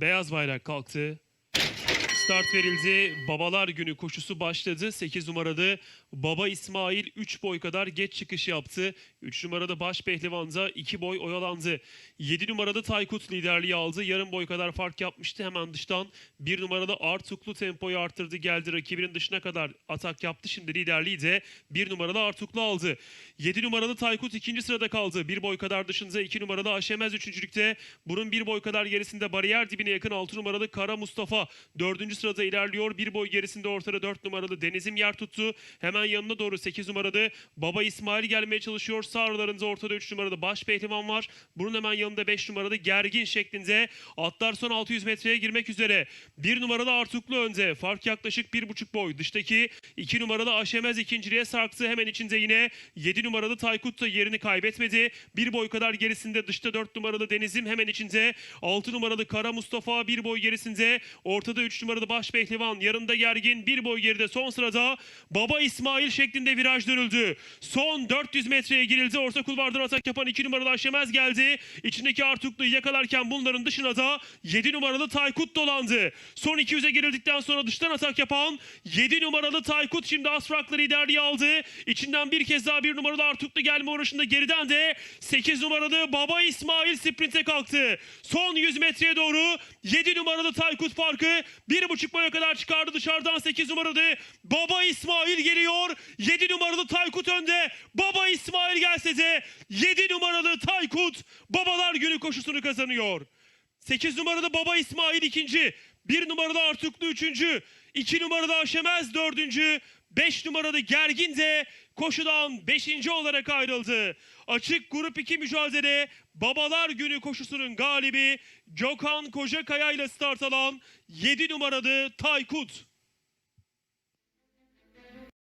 beyaz bayrak kalktı. Start verildi. Babalar günü koşusu başladı. 8 numaralı Baba İsmail 3 boy kadar geç çıkış yaptı. 3 numarada Baş Pehlivan'da 2 boy oyalandı. 7 numarada Taykut liderliği aldı. Yarım boy kadar fark yapmıştı. Hemen dıştan 1 numaralı Artuklu tempoyu arttırdı. Geldi rakibinin dışına kadar atak yaptı. Şimdi liderliği de 1 numaralı Artuklu aldı. 7 numaralı Taykut ikinci sırada kaldı. 1 boy kadar dışında 2 numaralı Aşemez üçüncülükte. Bunun 1 boy kadar gerisinde bariyer dibine yakın 6 numaralı Kara Mustafa. 4. sırada ilerliyor. 1 boy gerisinde ortada 4 numaralı Denizim yer tuttu. Hemen yanına doğru 8 numaralı Baba İsmail gelmeye çalışıyor. Sağ aralarında ortada 3 numaralı Baş Pehlivan var. Bunun hemen yanında 5 numaralı Gergin şeklinde. Atlar son 600 metreye girmek üzere. 1 numaralı Artuklu önde. Fark yaklaşık 1,5 boy. Dıştaki 2 numaralı Aşemez ikinciliğe sarktı. Hemen içinde yine 7 numaralı Taykut da yerini kaybetmedi. 1 boy kadar gerisinde dışta 4 numaralı Denizim hemen içinde. 6 numaralı Kara Mustafa 1 boy gerisinde. Ortada 3 numaralı Baş Pehlivan. Yarında Gergin 1 boy geride. Son sırada Baba İsmail şeklinde viraj dönüldü. Son 400 metreye girildi. Orta kulvardan atak yapan 2 numaralı Aşemez geldi. İçindeki Artuklu'yu yakalarken bunların dışına da 7 numaralı Taykut dolandı. Son 200'e girildikten sonra dıştan atak yapan 7 numaralı Taykut şimdi Asfrak'la liderliği aldı. İçinden bir kez daha 1 numaralı Artuklu gelme uğraşında geriden de 8 numaralı Baba İsmail sprinte kalktı. Son 100 metreye doğru 7 numaralı Taykut farkı 1,5 boya kadar çıkardı dışarıdan 8 numaralı Baba İsmail geliyor. 7 numaralı Taykut önde. Baba İsmail gelse de 7 numaralı Taykut Babalar Günü koşusunu kazanıyor. 8 numaralı Baba İsmail ikinci. 1 numaralı Artuklu üçüncü. 2 numaralı Aşemez dördüncü. 5 numaralı Gergin de koşudan 5. olarak ayrıldı. Açık grup 2 mücadele Babalar Günü koşusunun galibi Gökhan Kocakaya ile start alan 7 numaralı Taykut.